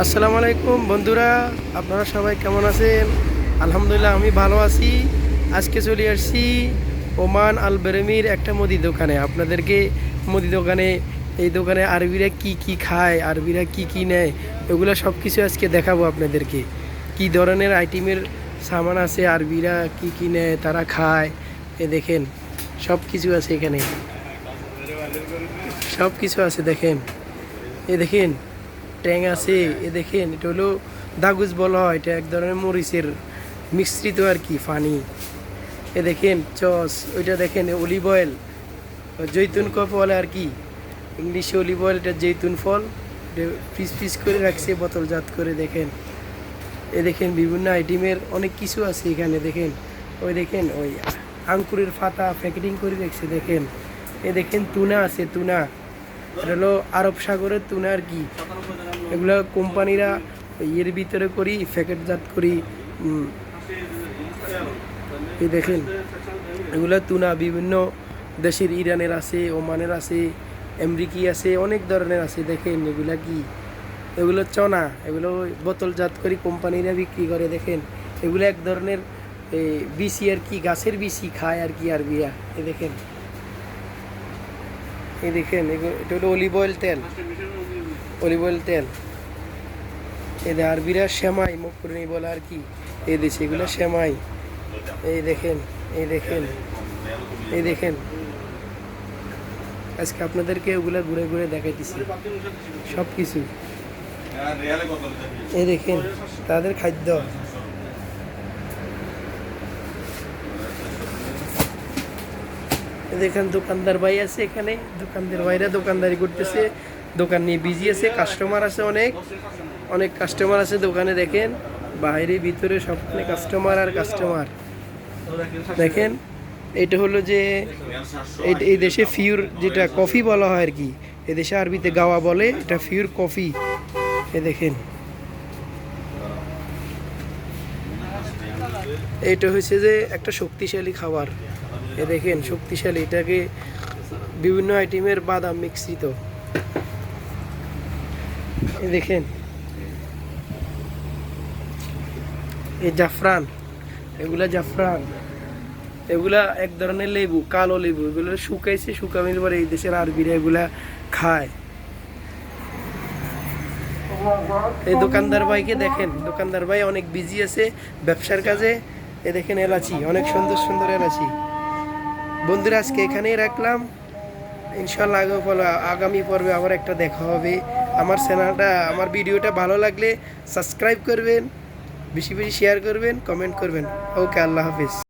আসসালামু আলাইকুম, বন্ধুরা। আপনারা সবাই কেমন আছেন? আলহামদুলিল্লাহ, আমি ভালো আছি। আজকে চলে আসছি ওমান আল বেরেমির একটা মুদি দোকানে। আপনাদেরকে মুদি দোকানে, এই দোকানে আরবিরা কি কি খায়, আরবিরা কি কি নেয়, এগুলো সব কিছু আজকে দেখাবো আপনাদেরকে। কি ধরনের আইটেমের সামান আছে, আরবিরা কি কি নেয়, তারা খায়, এ দেখেন সব কিছু আছে এখানে। সব কিছু আছে, দেখেন। এ দেখেন ট্যাং আছে, এ দেখেন, এটা হলো দাগুজ বলা হয়, এটা এক ধরনের মরিচের মিশ্রিত আর কি, ফানি। এ দেখেন, চস, ওইটা দেখেন অলিভ অয়েল জৈতুন বলে আর কি। ইংলিশে অলিভ অয়েল এটা জৈতুন ফল। এটা পিস পিস করে রাখছে বোতলজাত করে, দেখেন। এ দেখেন, বিভিন্ন আইটেমের অনেক কিছু আছে এখানে, দেখেন। ওই দেখেন, ওই আঙ্কুরের ফাতা প্যাকেটিং করে রাখছে, দেখেন। এ দেখেন, তুনা আছে, তুনা। এটা হলো আরব সাগরের তুনা আর কি। এগুলো কোম্পানিরা ইয়ের ভিতরে করি প্যাকেটজাত করি এই দেখেন, এগুলো তুনা, বিভিন্ন দেশের ইরানের আছে, ওমানের আছে, আমেরিকি আছে, অনেক ধরনের আছে, দেখেন এগুলা কি? এগুলো চনা, এগুলো বোতলজাত করি কোম্পানিরা বিক্রি করে, দেখেন। এগুলো এক ধরনের বিসি আর কি, গাছের বিসি খায় আর কি আর বিয়া এ দেখেন। এই দেখেন এটা হলো অলিভ অয়েল তেল। অলিভ অয়েল তেল এদের আরবিরা শ্যামাই মুখপুরনি বলে আর কি? এই দেশে এগুলো শ্যামাই। এই দেখেন এই দেখেন এই দেখেন। আজকে আপনাদেরকে ওগুলো ঘুরে ঘুরে দেখাইতেছি সব কিছু এই দেখেন তাদের খাদ্য। দেখেন দোকানদার ভাই আছে এখানে দোকানদার ভাইরা দোকানদারি করতেছে। দোকান নিয়ে বিজি আছে কাস্টমার আছে অনেক অনেক কাস্টমার আছে দোকানে দেখেন, বাইরে, ভিতরে সবখানে কাস্টমার আর কাস্টমার দেখেন, এটা হলো যে এই- দেশে ফিউর যেটা কফি বলা হয় আর কি এ দেশে আরবিতে গাওয়া বলে, এটা ফিউর কফি এ দেখেন। এটা হচ্ছে যে একটা শক্তিশালী খাবার। এ দেখেন, শক্তিশালী, এটাকে বিভিন্ন আইটেমের বাদাম মিশ্রিত। দেখেন। এই জাফরান, এগুলা জাফরান। এগুলা এক ধরনের লেবু, কালো লেবু। এগুলো শুকাইছে, শুকানোর পরে এই দেশের আরবিরা এগুলা খায়। এই দোকানদার ভাইকে দেখেন, দোকানদার ভাই অনেক বিজি আছে ব্যবসার কাজে। এ দেখেন এলাচি, অনেক সুন্দর সুন্দর এলাচি। বন্ধুরা, আজকে এখানেই রাখলাম। ইনশাল্লাহ আগে- আগামী পর্বে আবার একটা দেখা হবে। আমার চ্যানেলটা, আমার ভিডিওটা ভালো লাগলে সাবস্ক্রাইব করবেন, বেশি বেশি শেয়ার করবেন কমেন্ট করবেন। ওকে, আল্লাহ হাফিজ।